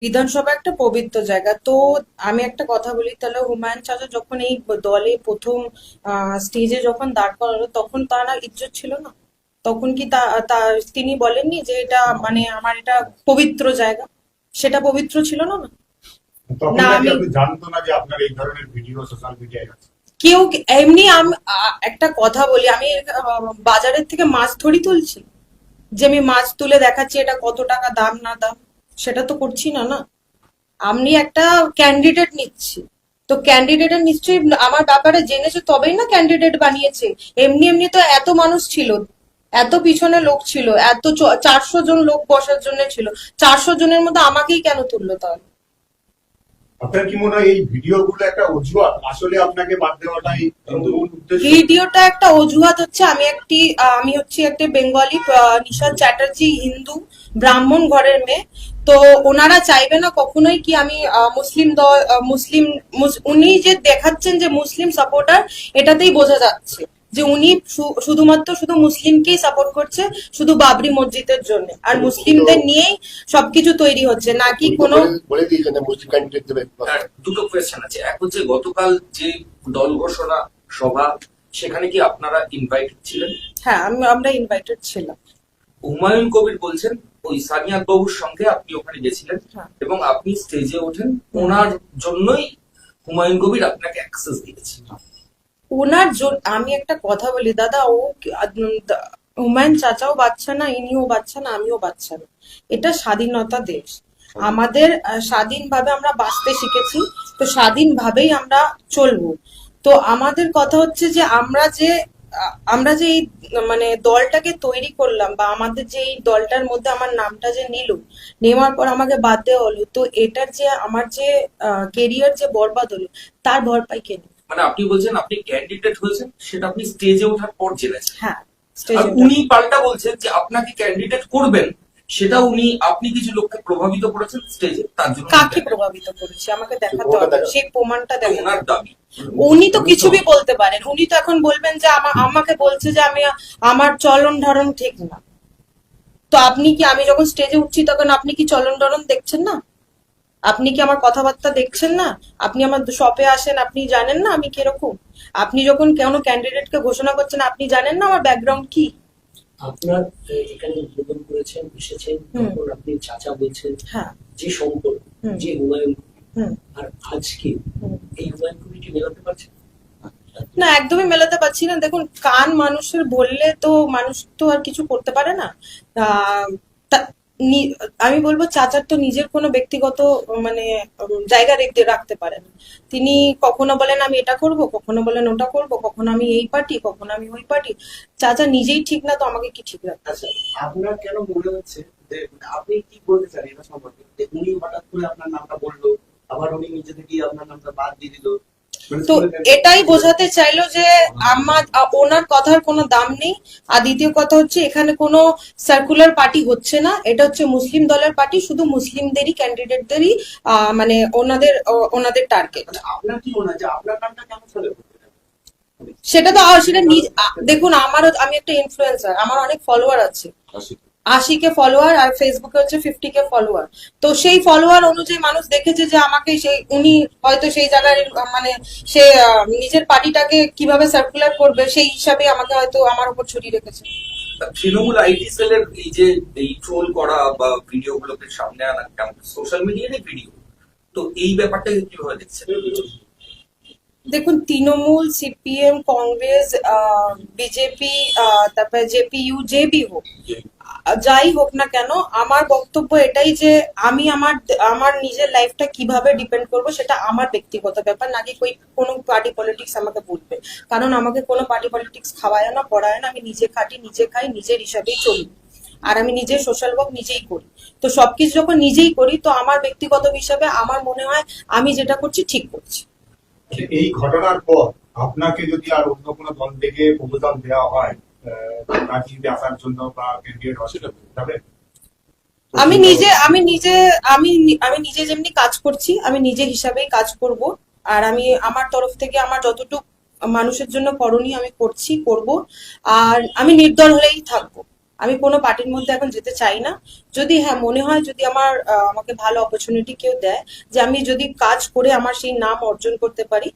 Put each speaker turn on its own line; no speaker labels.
বিধানসভা একটা পবিত্র জায়গা। তো আমি একটা কথা বলি তাহলে হুমায়ুন চাচা যখন এই দলে প্রথম স্টেজে যখন দাঁড় করালো তখন তার আর ইজ্জত ছিল না? তখন কি তা তিনি বলেননি যে এটা মানে আমার এটা পবিত্র জায়গা? সেটা পবিত্র ছিল না? না না, আমি-
জানতো না যে আপনার এই ধরনের ভিডিও সোশ্যাল মিডিয়ায় আছে?
কেউ এমনি আম- একটা কথা বলি আমি বাজারের থেকে মাছ ধরি তুলছি। যে আমি মাছ তুলে দেখাচ্ছি এটা কত টাকা দাম না দাম। সেটা তো করছি না না। আমি একটা ক্যান্ডিডেট নিচ্ছি। তো ক্যান্ডিডেটের নিশ্চয়ই আমার ব্যাপারে জেনেছে তবেই না ক্যান্ডিডেট বানিয়েছে। এমনি এমনি তো এত মানুষ ছিল এত পিছনে লোক ছিল এত চারশো জন লোক বসার জন্য ছিল। চারশো জনের মধ্যে আমাকেই কেন তুললো তাহলে?
আপনার কি মনে হয় এই ভিডিওগুলো একটা অজুহাত? আসলে আপনাকে বাদ দেওয়াটাই
ভিডিওটা একটা অজুহাত হচ্ছে আমি একটি আমি হচ্ছি একটা বেঙ্গলি নিশাদ চ্যাটার্জি হিন্দু ব্রাহ্মণ ঘরের মেয়ে। তো ওনারা চাইবে না কখনোই কি আমি আহ, মুসলিম দল আহ, মুসলিম মুস- উনি যে দেখাচ্ছেন যে মুসলিম সাপোর্টার এটাতেই বোঝা যাচ্ছে যে উনি শুধুমাত্র শুধু মুসলিমকেই সাপোর্ট করছে শুধু বাবরি মসজিদের জন্য। আর মুসলিমদের নিয়েই সবকিছু তৈরি হচ্ছে নাকি কোনো
বলে- দিয়েছেন মুসলিম ক্যান্ডিডেট দেবে।
দুটো কোয়েশ্চেন আছে। এক হচ্ছে গতকাল যে দল ঘোষণা সভা সেখানে কি আপনারা ইনভাইটেড ছিলেন?
হ্যাঁ আমি আমরা ইনভাইটেড ছিলাম।
হুমায়ুন কবির বলছেন ওই সানিয়া বাবুর সঙ্গে আপনি ওখানে গেছিলেন
হ্যাঁ।
এবং আপনি স্টেজে ওঠেন। ওনার জন্যই হুমায়ুন কবির আপনাকে অ্যাক্সেস দিয়েছে।
ওনার জন্য আমি একটা কথা বলি দাদা ও হুমায়ুন চাচাও বাচ্চা না ইনিও বাচ্চা না আমিও বাচ্চা না। এটা স্বাধীনতা দেশ। আমাদের স্বাধীনভাবে আমরা বাঁচতে শিখেছি তো স্বাধীনভাবেই আমরা চলবো। তো আমাদের কথা হচ্ছে যে আমরা যে আমরা যে এই মানে দলটাকে তৈরি করলাম বা আমাদের যে এই দলটার মধ্যে আমার নামটা যে নিল নেওয়ার পর আমাকে বাদ দেওয়া হলো তো এটার যে আমার যে কেরিয়ার যে বরবাদ হলো তার ভরপাই কে?
মানে আপনি বলছেন আপনি ক্যান্ডিডেট হয়েছেন সেটা আপনি স্টেজে ওঠার পর জেনেছেন
হ্যাঁ
উনি পাল্টা বলছেন যে আপনাকে ক্যান্ডিডেট করবেন সেটা উনি আপনি কিছু লোককে প্রভাবিত করেছেন স্টেজে তার জন্য
কাকে প্রভাবিত করেছে? আমাকে দেখাতে হবে। সেই প্রমাণটা
ওনার দাবি।
উনি তো কিছুই বলতে পারেন। উনি তো এখন বলবেন যে আমা- আমাকে বলছে যে আমি আমার চলন ধরন ঠিক না। তো আপনি কি আমি যখন স্টেজে উঠছি তখন আপনি কি চলন ধরন দেখছেন না? আপনি কি আমার কথাবার্তা দেখছেন না? আপনি আমার শপে আসেন আপনি জানেন না আমি কীরকম? আপনি যখন কোনো ক্যান্ডিডেটকে ঘোষণা করছেন আপনি জানেন না আমার ব্যাকগ্রাউন্ড কি?
আপনার এখানে উদ্বোধন করেছেন এসেছেন তারপর আপনি চাচা বলছেন
হ্যাঁ।
যে সম্পর্ক যে হুমায়ুন
হুম।
আর আজকে এই হুমায়ুন কবিটি মেলাতে পারছেন
না একদমই মেলাতে পারছি না। দেখুন কান মানুষের বললে তো মানুষ তো আর কিছু করতে পারে না। আহ, তা- নি- আমি বলব চাচার তো নিজের কোনো ব্যক্তিগত মানে জায়গা রেখে, রাখতে পারেন। তিনি কখনো বলেন আমি এটা করব, কখনো বলেন ওটা করব, কখনো আমি এই পার্টি, কখনো আমি ওই পার্টি। চাচা নিজেই ঠিক না তো আমাকে কি ঠিক রাখতে
আচ্ছা আপনার কেন মনে হচ্ছে আপনি কি বলতে চান এটা সম্পর্কে? উনি হঠাৎ করে আপনার নামটা বলল, আবার উনি নিজে থেকে আপনার নামটা বাদ দিয়ে দিল
তো এটাই বোঝাতে চাইলো যে আমার ওনার কথার কোনো দাম নেই। আর দ্বিতীয় কথা হচ্ছে এখানে কোনো সার্কুলার পার্টি হচ্ছে না। এটা হচ্ছে মুসলিম দলের পার্টি শুধু মুসলিমদেরই ক্যান্ডিডেটদেরই আহ, মানে ওনাদের ওনাদের টার্গেট
মানে মনে চলে
সেটা তো সেটা দেখুন আমারও আমি একটা ইনফ্লুয়েন্সার আমার অনেক ফলোয়ার আছে। আশি কে ফলোয়ার আর ফেসবুকে হচ্ছে ফিফটি কে ফলোয়ার তো সেই ফলোয়ার অনুযায়ী মানুষ দেখেছে যে আমাকে সেই উনি হয়তো সেই জায়গায় মানে সে নিজের পার্টিটাকে কীভাবে সার্কুলার করবে সেই হিসাবে আমাকে হয়তো আমার উপর ছুটি রেখেছে।
তৃণমূল আইটি সেলের এই যে এই ট্রোল করা বা ভিডিও গুলোকে সামনে আনা সোশ্যাল মিডিয়ারই ভিডিও তো এই ব্যাপারটাকে কীভাবে দেখছেন?
দেখুন তৃণমূল সিপিএম কংগ্রেস বিজেপি তারপরে জেপিইউ জেবি হোক যাই হোক না কেন, আমার বক্তব্য এটাই যে আমি আমার আমার নিজের লাইফটা কীভাবে ডিপেন্ড করব সেটা আমার ব্যক্তিগত ব্যাপার নাকি কই কোনো পার্টি পলিটিক্স আমাকে বলবে। কারণ আমাকে কোনো পার্টি পলিটিক্স খাওয়ায় না পড়ায় না, আমি নিজে খাটি, নিজে খাই, নিজের হিসাবেই চলি। আর আমি নিজে সোশ্যাল ওয়ার্ক নিজেই করি। তো সবকিছু যখন নিজেই করি, তো আমার ব্যক্তিগত হিসাবে আমার মনে হয় আমি যেটা করছি, ঠিক করছি।
এই ঘটনার পর আপনাকে যদি আর অন্য কোনো দল থেকে প্রপোজাল দেওয়া হয়
আমি নিজে আমি নিজে, আমি আমি নিজে যেমনি কাজ করছি, আমি নিজে হিসাবেই কাজ করব। আর আমি আমার তরফ থেকে আমার যতটুকু মানুষের জন্য করণীয় আমি করছি, করব। আর আমি নির্দল হলেই থাকব। আমি কোনো পার্টির মধ্যে এখন যেতে চাই না। যদি হ্যাঁ মনে হয় যদি আমার আমাকে ভালো অপরচুনিটি কেউ দেয়, যে আমি যদি কাজ করে আমার সেই নাম অর্জন করতে পারি